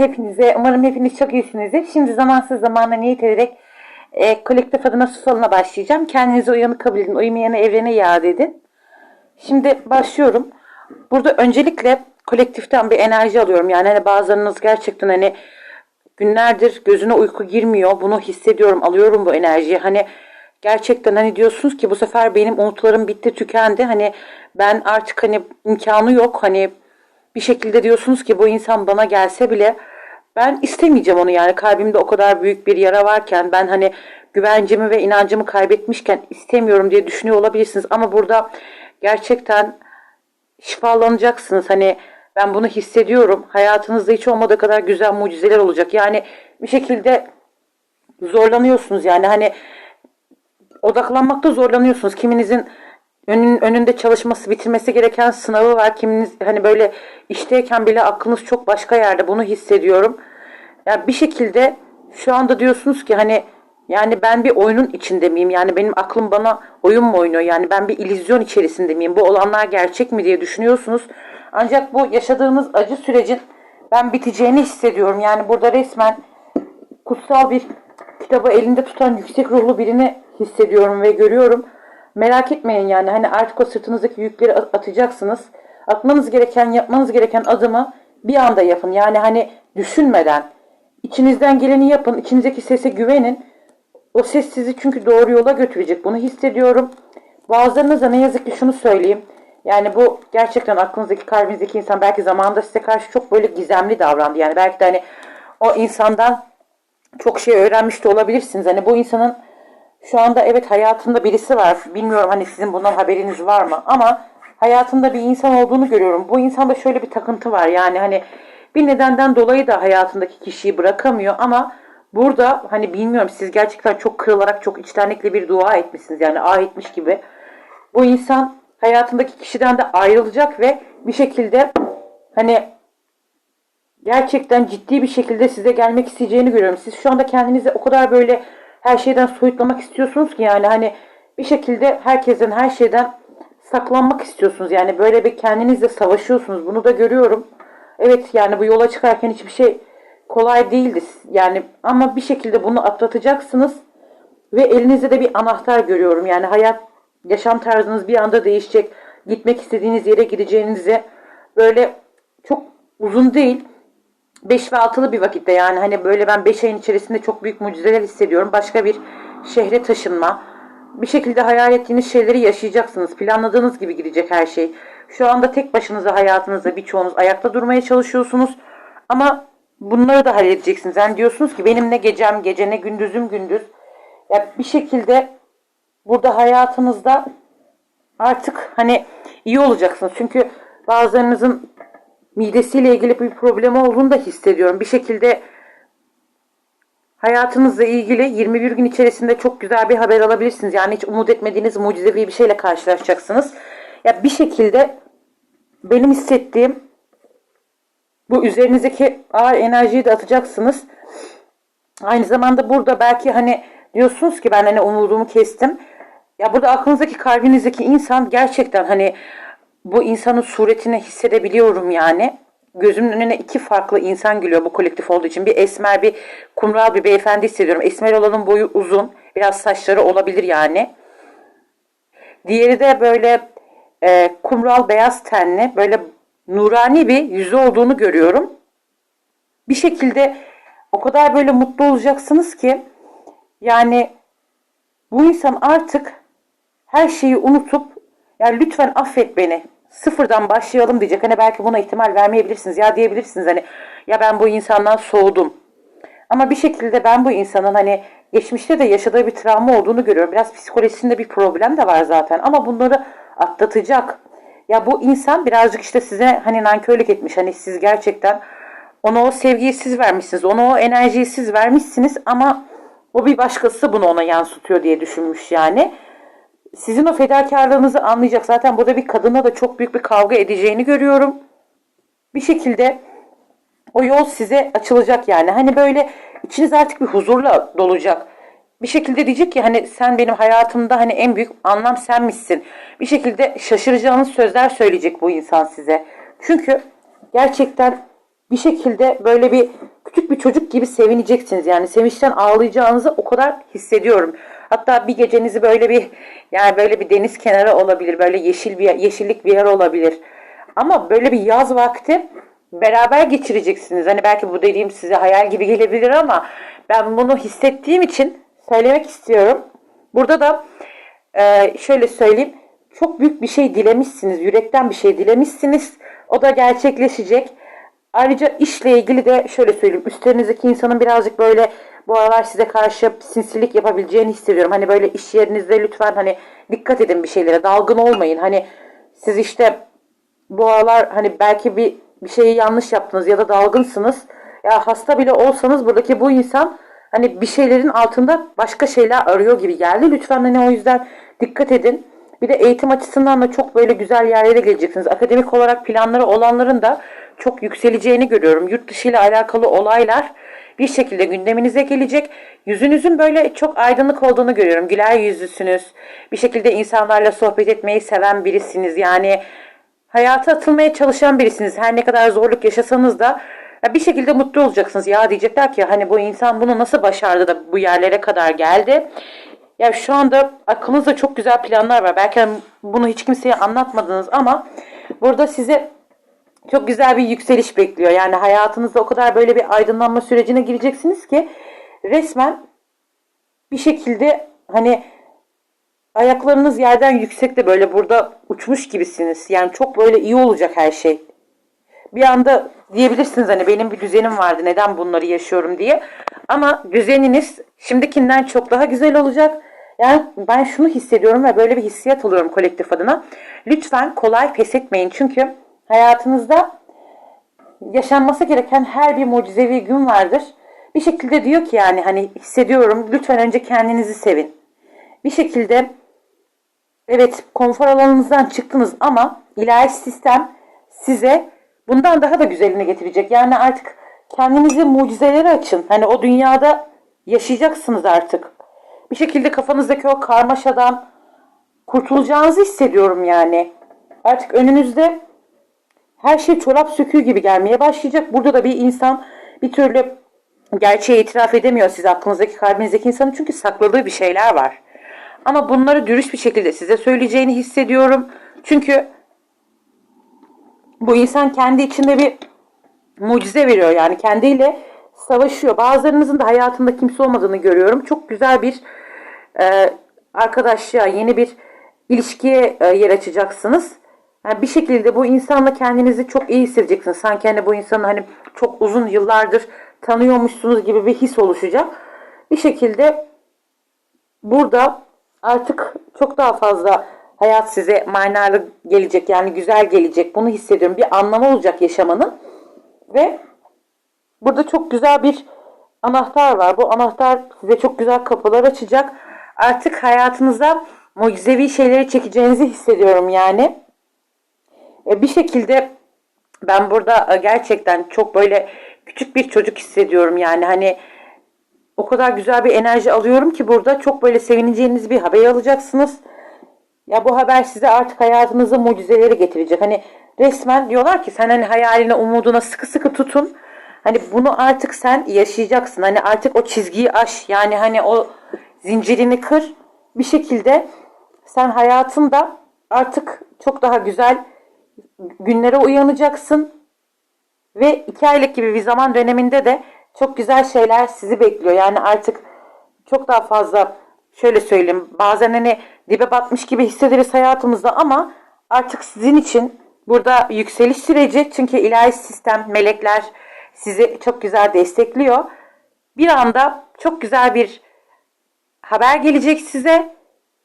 Hepinize, umarım hepiniz çok iyisinizdir. Şimdi zamansız zamana niyet ederek e, kolektif adına su falına başlayacağım. Kendinizi uyanık kabul edin, uyumayanı evrene iade edin. Şimdi başlıyorum. Burada öncelikle kolektiften bir enerji alıyorum. Yani hani bazılarınız gerçekten hani günlerdir gözüne uyku girmiyor. Bunu hissediyorum, alıyorum bu enerjiyi. Hani gerçekten hani diyorsunuz ki bu sefer benim umutlarım bitti, tükendi. Hani ben artık hani imkanı yok. Hani bir şekilde diyorsunuz ki bu insan bana gelse bile ben istemeyeceğim onu yani. Kalbimde o kadar büyük bir yara varken ben hani güvencimi ve inancımı kaybetmişken istemiyorum diye düşünüyor olabilirsiniz. Ama burada gerçekten şifalanacaksınız. Hani ben bunu hissediyorum. Hayatınızda hiç olmadığı kadar güzel mucizeler olacak. Yani bir şekilde zorlanıyorsunuz yani. Hani odaklanmakta zorlanıyorsunuz. Kiminizin önün, önünde çalışması, bitirmesi gereken sınavı var. Kiminiz hani böyle işteyken bile aklınız çok başka yerde. Bunu hissediyorum. Ya yani bir şekilde şu anda diyorsunuz ki hani yani ben bir oyunun içinde miyim? Yani benim aklım bana oyun mu oynuyor? Yani ben bir illüzyon içerisinde miyim? Bu olanlar gerçek mi diye düşünüyorsunuz. Ancak bu yaşadığınız acı sürecin ben biteceğini hissediyorum. Yani burada resmen kutsal bir kitabı elinde tutan yüksek ruhlu birini hissediyorum ve görüyorum. Merak etmeyin yani hani artık o sırtınızdaki yükleri atacaksınız. Atmanız gereken, yapmanız gereken adımı bir anda yapın. Yani hani düşünmeden, içinizden geleni yapın, içinizdeki sese güvenin. O ses sizi çünkü doğru yola götürecek. Bunu hissediyorum. Bazılarınıza ne yazık ki şunu söyleyeyim. Yani bu gerçekten aklınızdaki, kalbinizdeki insan belki zamanında size karşı çok böyle gizemli davrandı. Yani belki de hani o insandan çok şey öğrenmiş de olabilirsiniz. Hani bu insanın şu anda evet hayatında birisi var. Bilmiyorum hani sizin bundan haberiniz var mı? Ama hayatında bir insan olduğunu görüyorum. Bu insanda şöyle bir takıntı var. Yani hani bir nedenden dolayı da hayatındaki kişiyi bırakamıyor ama burada hani bilmiyorum siz gerçekten çok kırılarak çok içtenlikle bir dua etmişsiniz. Yani ah etmiş gibi. Bu insan hayatındaki kişiden de ayrılacak ve bir şekilde hani gerçekten ciddi bir şekilde size gelmek isteyeceğini görüyorum. Siz şu anda kendinizi o kadar böyle her şeyden soyutlamak istiyorsunuz ki yani hani bir şekilde herkesten her şeyden saklanmak istiyorsunuz. Yani böyle bir kendinizle savaşıyorsunuz. Bunu da görüyorum. Evet yani bu yola çıkarken hiçbir şey kolay değildi. Yani ama bir şekilde bunu atlatacaksınız. Ve elinizde de bir anahtar görüyorum. Yani hayat, yaşam tarzınız bir anda değişecek. Gitmek istediğiniz yere gideceğinize böyle çok uzun değil 5 ve 6'lı bir vakitte yani hani böyle ben 5 ayın içerisinde çok büyük mucizeler hissediyorum. Başka bir şehre taşınma. Bir şekilde hayal ettiğiniz şeyleri yaşayacaksınız. Planladığınız gibi gidecek her şey. Şu anda tek başınıza hayatınızda birçoğunuz ayakta durmaya çalışıyorsunuz. Ama bunları da halledeceksiniz. Yani diyorsunuz ki benim ne gecem gece ne gündüzüm gündüz. Ya bir şekilde burada hayatınızda artık hani iyi olacaksınız. Çünkü bazılarınızın midesiyle ilgili bir problem olduğunu da hissediyorum. Bir şekilde hayatınızla ilgili 21 gün içerisinde çok güzel bir haber alabilirsiniz. Yani hiç umut etmediğiniz mucizevi bir şeyle karşılaşacaksınız. Ya bir şekilde benim hissettiğim bu üzerinizdeki ağır enerjiyi de atacaksınız. Aynı zamanda burada belki hani diyorsunuz ki ben hani umudumu kestim. Ya burada aklınızdaki kalbinizdeki insan gerçekten hani bu insanın suretini hissedebiliyorum yani. Gözümün önüne iki farklı insan geliyor bu kolektif olduğu için. Bir esmer, bir kumral bir beyefendi hissediyorum. Esmer olanın boyu uzun. Biraz saçları olabilir yani. Diğeri de böyle e, kumral beyaz tenli, böyle nurani bir yüzü olduğunu görüyorum. Bir şekilde o kadar böyle mutlu olacaksınız ki yani bu insan artık her şeyi unutup yani lütfen affet beni sıfırdan başlayalım diyecek. Hani belki buna ihtimal vermeyebilirsiniz. Ya diyebilirsiniz hani ya ben bu insandan soğudum. Ama bir şekilde ben bu insanın hani geçmişte de yaşadığı bir travma olduğunu görüyorum. Biraz psikolojisinde bir problem de var zaten. Ama bunları atlatacak. Ya bu insan birazcık işte size hani nankörlük etmiş. Hani siz gerçekten ona o sevgiyi siz vermişsiniz. Ona o enerjiyi siz vermişsiniz ama o bir başkası bunu ona yansıtıyor diye düşünmüş yani sizin o fedakarlığınızı anlayacak. Zaten burada bir kadına da çok büyük bir kavga edeceğini görüyorum. Bir şekilde o yol size açılacak yani. Hani böyle içiniz artık bir huzurla dolacak. Bir şekilde diyecek ki hani sen benim hayatımda hani en büyük anlam senmişsin. Bir şekilde şaşıracağınız sözler söyleyecek bu insan size. Çünkü gerçekten bir şekilde böyle bir küçük bir çocuk gibi sevineceksiniz. Yani sevinçten ağlayacağınızı o kadar hissediyorum. Hatta bir gecenizi böyle bir yani böyle bir deniz kenarı olabilir. Böyle yeşil bir yeşillik bir yer olabilir. Ama böyle bir yaz vakti beraber geçireceksiniz. Hani belki bu dediğim size hayal gibi gelebilir ama ben bunu hissettiğim için söylemek istiyorum. Burada da e, şöyle söyleyeyim. Çok büyük bir şey dilemişsiniz. Yürekten bir şey dilemişsiniz. O da gerçekleşecek. Ayrıca işle ilgili de şöyle söyleyeyim. Üstlerinizdeki insanın birazcık böyle bu aralar size karşı sinsilik yapabileceğini hissediyorum. Hani böyle iş yerinizde lütfen hani dikkat edin bir şeylere. Dalgın olmayın. Hani siz işte bu aralar hani belki bir bir şeyi yanlış yaptınız ya da dalgınsınız. Ya hasta bile olsanız buradaki bu insan hani bir şeylerin altında başka şeyler arıyor gibi geldi. Lütfen hani o yüzden dikkat edin. Bir de eğitim açısından da çok böyle güzel yerlere geleceksiniz. Akademik olarak planları olanların da çok yükseleceğini görüyorum. Yurt dışı ile alakalı olaylar bir şekilde gündeminize gelecek. Yüzünüzün böyle çok aydınlık olduğunu görüyorum. Güler yüzlüsünüz. Bir şekilde insanlarla sohbet etmeyi seven birisiniz. Yani hayata atılmaya çalışan birisiniz. Her ne kadar zorluk yaşasanız da bir şekilde mutlu olacaksınız. Ya diyecekler ki hani bu insan bunu nasıl başardı da bu yerlere kadar geldi. Ya şu anda aklınızda çok güzel planlar var. Belki hani bunu hiç kimseye anlatmadınız ama burada size çok güzel bir yükseliş bekliyor. Yani hayatınızda o kadar böyle bir aydınlanma sürecine gireceksiniz ki resmen bir şekilde hani ayaklarınız yerden yüksekte böyle burada uçmuş gibisiniz. Yani çok böyle iyi olacak her şey. Bir anda diyebilirsiniz hani benim bir düzenim vardı neden bunları yaşıyorum diye. Ama düzeniniz şimdikinden çok daha güzel olacak. Yani ben şunu hissediyorum ve böyle bir hissiyat alıyorum kolektif adına. Lütfen kolay pes etmeyin. Çünkü hayatınızda yaşanması gereken her bir mucizevi gün vardır. Bir şekilde diyor ki yani hani hissediyorum lütfen önce kendinizi sevin. Bir şekilde evet konfor alanınızdan çıktınız ama ilahi sistem size bundan daha da güzelini getirecek. Yani artık kendinizi mucizelere açın. Hani o dünyada yaşayacaksınız artık. Bir şekilde kafanızdaki o karmaşadan kurtulacağınızı hissediyorum yani. Artık önünüzde her şey çorap söküğü gibi gelmeye başlayacak. Burada da bir insan bir türlü gerçeği itiraf edemiyor size aklınızdaki kalbinizdeki insanın çünkü sakladığı bir şeyler var. Ama bunları dürüst bir şekilde size söyleyeceğini hissediyorum. Çünkü bu insan kendi içinde bir mucize veriyor yani kendiyle savaşıyor. Bazılarınızın da hayatında kimse olmadığını görüyorum. Çok güzel bir e, arkadaşlığa, yeni bir ilişkiye e, yer açacaksınız. Yani bir şekilde bu insanla kendinizi çok iyi hissedeceksiniz. Sanki hani bu insanı hani çok uzun yıllardır tanıyormuşsunuz gibi bir his oluşacak. Bir şekilde burada artık çok daha fazla hayat size manalı gelecek yani güzel gelecek bunu hissediyorum. Bir anlamı olacak yaşamanın ve burada çok güzel bir anahtar var. Bu anahtar size çok güzel kapılar açacak. Artık hayatınıza mucizevi şeyleri çekeceğinizi hissediyorum yani. E, bir şekilde ben burada e, gerçekten çok böyle küçük bir çocuk hissediyorum yani hani o kadar güzel bir enerji alıyorum ki burada çok böyle sevineceğiniz bir haber alacaksınız. Ya bu haber size artık hayatınıza mucizeleri getirecek. Hani resmen diyorlar ki sen hani hayaline, umuduna sıkı sıkı tutun. Hani bunu artık sen yaşayacaksın. Hani artık o çizgiyi aş. Yani hani o zincirini kır. Bir şekilde sen hayatında artık çok daha güzel günlere uyanacaksın. Ve iki aylık gibi bir zaman döneminde de çok güzel şeyler sizi bekliyor. Yani artık çok daha fazla şöyle söyleyeyim bazen hani dibe batmış gibi hissederiz hayatımızda ama artık sizin için burada yükseliş süreci çünkü ilahi sistem, melekler sizi çok güzel destekliyor. Bir anda çok güzel bir haber gelecek size.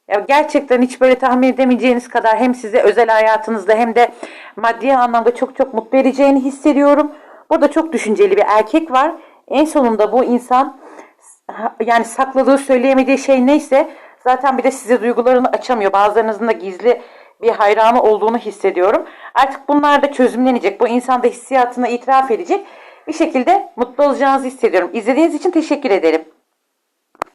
Ya gerçekten hiç böyle tahmin edemeyeceğiniz kadar hem size özel hayatınızda hem de maddi anlamda çok çok mutlu edeceğini hissediyorum. Burada çok düşünceli bir erkek var. En sonunda bu insan yani sakladığı söyleyemediği şey neyse zaten bir de size duygularını açamıyor. Bazılarınızın da gizli bir hayranı olduğunu hissediyorum. Artık bunlar da çözümlenecek. Bu insan da hissiyatını itiraf edecek. Bir şekilde mutlu olacağınızı hissediyorum. İzlediğiniz için teşekkür ederim.